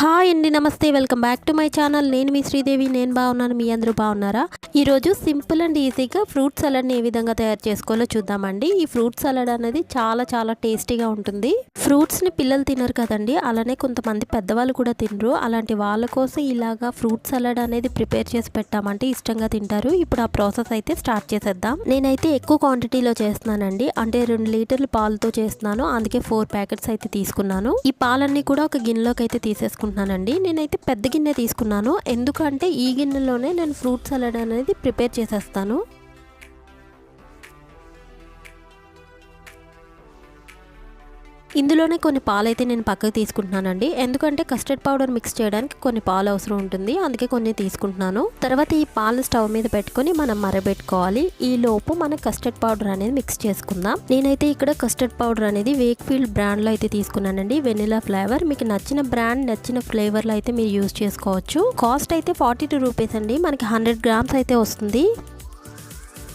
Hi అండి నమస్తే. Welcome back to my channel. నేను మీ శ్రీదేవి. నేను బాగున్నాను. మీ అందరూ బాగున్నారా? ఈరోజు సింపుల్ అండ్ ఈజీగా ఫ్రూట్ సలాడ్ని ఏ విధంగా తయారు చేసుకోవాలో చూద్దామండి. ఈ ఫ్రూట్ సలాడ్ అనేది చాలా చాలా టేస్టీగా ఉంటుంది. ఫ్రూట్స్ని పిల్లలు తినరు కదండి. అలానే కొంతమంది పెద్దవాళ్ళు కూడా తినరు. అలాంటి వాళ్ళ కోసం ఇలాగా ఫ్రూట్ సలాడ్ అనేది ప్రిపేర్ చేసి పెట్టామంటే ఇష్టంగా తింటారు. ఇప్పుడు ఆ ప్రాసెస్ అయితే స్టార్ట్ చేసేద్దాం. నేనైతే ఎక్కువ క్వాంటిటీలో చేస్తున్నానండి. అంటే రెండు లీటర్లు పాలతో చేస్తున్నాను. అందుకే ఫోర్ ప్యాకెట్స్ అయితే తీసుకున్నాను. ఈ పాలన్నీ కూడా ఒక గిన్నెలోకి అయితే తీసేసుకుంటున్నానండి నేనైతే పెద్ద గిన్నె తీసుకున్నాను. ఎందుకంటే ఈ గిన్నెలోనే నేను ఫ్రూట్ సలాడ్ అనేది ప్రిపేర్ చేసేస్తాను. ఇందులోనే కొన్ని పాలు అయితే నేను పక్కకు తీసుకుంటున్నానండి. ఎందుకంటే కస్టర్డ్ పౌడర్ మిక్స్ చేయడానికి కొన్ని పాలు అవసరం ఉంటుంది. అందుకే కొన్ని తీసుకుంటున్నాను. తర్వాత ఈ పాలు స్టవ్ మీద పెట్టుకొని మనం మరబెట్టుకోవాలి. ఈ లోపు మనం కస్టర్డ్ పౌడర్ అనేది మిక్స్ చేసుకుందాం. నేనైతే ఇక్కడ కస్టర్డ్ పౌడర్ అనేది వేక్ఫీల్డ్ బ్రాండ్లో అయితే తీసుకున్నానండి. వెనిలా ఫ్లేవర్ మీకు నచ్చిన బ్రాండ్ నచ్చిన ఫ్లేవర్లు అయితే మీరు యూజ్ చేసుకోవచ్చు. కాస్ట్ అయితే ఫార్టీ టూ రూపీస్ అండి. మనకి హండ్రెడ్ గ్రామ్స్ అయితే వస్తుంది.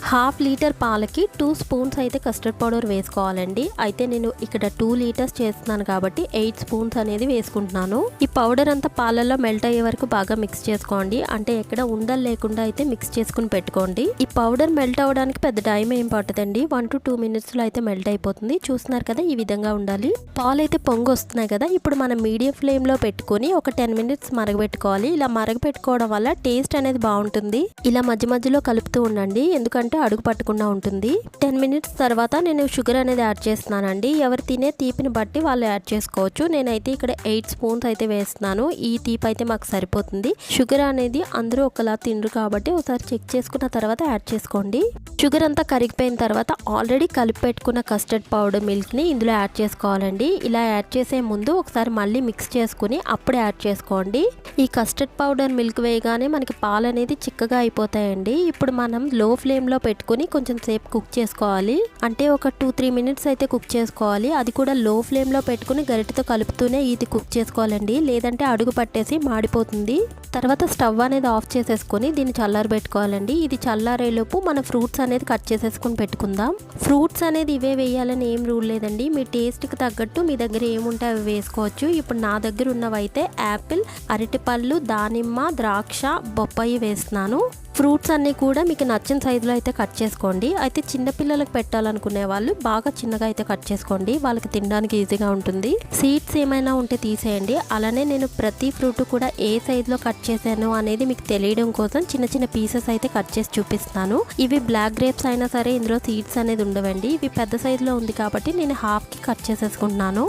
హాఫ్ లీటర్ పాలకి టూ స్పూన్స్ అయితే కస్టర్డ్ పౌడర్ వేసుకోవాలండి. అయితే నేను ఇక్కడ టూ లీటర్స్ చేస్తున్నాను కాబట్టి ఎయిట్ స్పూన్స్ అనేది వేసుకుంటున్నాను. ఈ పౌడర్ అంతా పాలల్లో మెల్ట్ అయ్యే వరకు బాగా మిక్స్ చేసుకోండి. అంటే ఎక్కడ ఉండలు లేకుండా అయితే మిక్స్ చేసుకుని పెట్టుకోండి. ఈ పౌడర్ మెల్ట్ అవ్వడానికి పెద్ద టైం ఏం పట్టదండి. వన్ టు టూ మినిట్స్లో అయితే మెల్ట్ అయిపోతుంది. చూస్తున్నారు కదా ఈ విధంగా ఉండాలి. పాలు అయితే పొంగు వస్తున్నాయి కదా. ఇప్పుడు మనం మీడియం ఫ్లేమ్లో పెట్టుకుని పెట్టుకొని ఒక టెన్ మినిట్స్ మరగబెట్టుకోవాలి. ఇలా మరగబెట్టుకోవడం వల్ల టేస్ట్ అనేది బాగుంటుంది. ఇలా మధ్య మధ్యలో కలుపుతూ ఉండండి. ఎందుకంటే అడుగు పట్టకుండా ఉంటుంది. టెన్ మినిట్స్ తర్వాత నేను షుగర్ అనేది యాడ్ చేస్తున్నానండి. ఎవరు తినే తీపిని బట్టి వాళ్ళు యాడ్ చేసుకోవచ్చు. నేనైతే ఇక్కడ ఎయిట్ స్పూన్స్ అయితే వేస్తున్నాను. ఈ తీపి అయితే మాకు సరిపోతుంది. షుగర్ అనేది అందరూ ఒకలా తినరు కాబట్టి ఒకసారి చెక్ చేసుకున్న తర్వాత యాడ్ చేసుకోండి. షుగర్ అంతా కరిగిపోయిన తర్వాత ఆల్రెడీ కలిపి పెట్టుకున్న కస్టర్డ్ పౌడర్ మిల్క్ని ఇందులో యాడ్ చేసుకోవాలండి. ఇలా యాడ్ చేసే ముందు ఒకసారి మళ్ళీ మిక్స్ చేసుకుని అప్పుడు యాడ్ చేసుకోండి. ఈ కస్టర్డ్ పౌడర్ మిల్క్ వేయగానే మనకి పాలు అనేది చిక్కగా అయిపోతాయండి. ఇప్పుడు మనం లో ఫ్లేమ్లో పెట్టుకుని కొంచెం సేపు కుక్ చేసుకోవాలి. అంటే ఒక టూ త్రీ మినిట్స్ అయితే కుక్ చేసుకోవాలి. అది కూడా లో ఫ్లేమ్లో పెట్టుకుని గరిటతో కలుపుతూనే ఇది కుక్ చేసుకోవాలండి. లేదంటే అడుగు పట్టేసి మాడిపోతుంది. తర్వాత స్టవ్ అనేది ఆఫ్ చేసేసుకొని దీన్ని చల్లారబెట్టుకోవాలండి ఇది చల్లారేలోపు మన ఫ్రూట్స్ అనేది కట్ చేసేసుకుని పెట్టుకుందాం. ఫ్రూట్స్ అనేది ఇవే వేయాలని ఏం రూల్ లేదండి. మీ టేస్ట్కి తగ్గట్టు మీ దగ్గర ఏముంటే అవి వేసుకోవచ్చు. ఇప్పుడు నా దగ్గర ఉన్నవైతే యాపిల్ అరటిపళ్ళు దానిమ్మ ద్రాక్ష బొప్పాయి వేస్తున్నాను. ఫ్రూట్స్ అన్నీ కూడా మీకు నచ్చిన సైజులో అయితే కట్ చేసుకోండి. అయితే చిన్నపిల్లలకు పెట్టాలనుకునే వాళ్ళు బాగా చిన్నగా అయితే కట్ చేసుకోండి. వాళ్ళకి తినడానికి ఈజీగా ఉంటుంది. సీడ్స్ ఏమైనా ఉంటే తీసేయండి. అలానే నేను ప్రతి ఫ్రూట్ కూడా ఏ సైజులో కట్ చేశాను అనేది మీకు తెలియడం కోసం చిన్న చిన్న పీసెస్ అయితే కట్ చేసి చూపిస్తాను ఇవి బ్లాక్ గ్రేప్స్ అయినా సరే ఇందులో సీడ్స్ అనేది ఉండవండి. ఇవి పెద్ద సైజులో ఉంది కాబట్టి నేను హాఫ్కి కట్ చేసేసుకుంటున్నాను.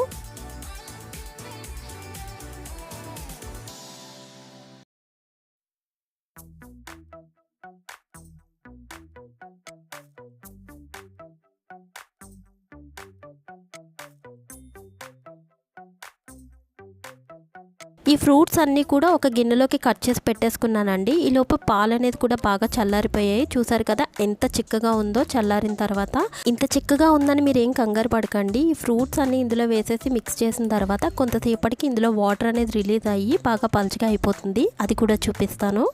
ఈ ఫ్రూట్స్ అన్నీ కూడా ఒక గిన్నెలోకి కట్ చేసి పెట్టేసుకున్నానండి. ఈ లోపు పాలు అనేది కూడా బాగా చల్లారిపోయాయి. చూసారు కదా ఎంత చిక్కగా ఉందో చల్లారిన తర్వాత. ఇంత చిక్కగా ఉందని మీరు ఏం కంగారు పడకండి. ఈ ఫ్రూట్స్ అన్ని ఇందులో వేసేసి మిక్స్ చేసిన తర్వాత కొంతసేపటికి ఇందులో వాటర్ అనేది రిలీజ్ అయ్యి బాగా పలుచగా అయిపోతుంది. అది కూడా చూపిస్తాను.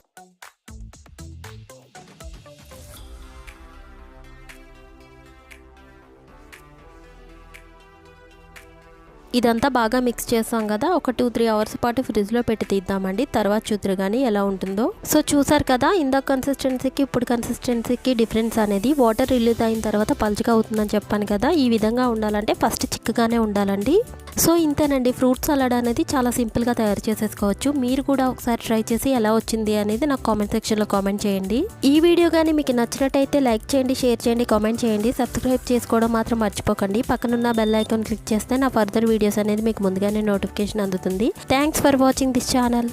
ఇదంతా బాగా మిక్స్ చేసాం కదా ఒక టూ త్రీ అవర్స్ పాటు ఫ్రిడ్జ్లో పెట్టి తీద్దామండి. తర్వాత చూద్దరు కానీ ఎలా ఉంటుందో. సో చూసారు కదా ఇందాక కన్సిస్టెన్సీకి ఇప్పుడు కన్సిస్టెన్సీకి డిఫరెన్స్ అనేది వాటర్ రిలీజ్ అయిన తర్వాత పలుచగా అవుతుందని చెప్పాను కదా ఈ విధంగా ఉండాలంటే ఫస్ట్ చిక్కగానే ఉండాలండి. సో ఇంతేనండి ఫ్రూట్ సలాడ్ అనేది చాలా సింపుల్గా తయారు చేసేసుకోవచ్చు. మీరు కూడా ఒకసారి ట్రై చేసి ఎలా వచ్చింది అనేది నాకు కామెంట్ సెక్షన్లో కామెంట్ చేయండి. ఈ వీడియో కానీ మీకు నచ్చినట్టయితే లైక్ చేయండి షేర్ చేయండి కామెంట్ చేయండి. సబ్స్క్రైబ్ చేసుకోవడం మాత్రం మర్చిపోకండి. పక్కనున్న బెల్ ఐకాన్ క్లిక్ చేస్తే నా ఫర్దర్ వీడియోస్ అనేది మీకు ముందుగానే నోటిఫికేషన్ అందుతుంది. Thanks for watching this channel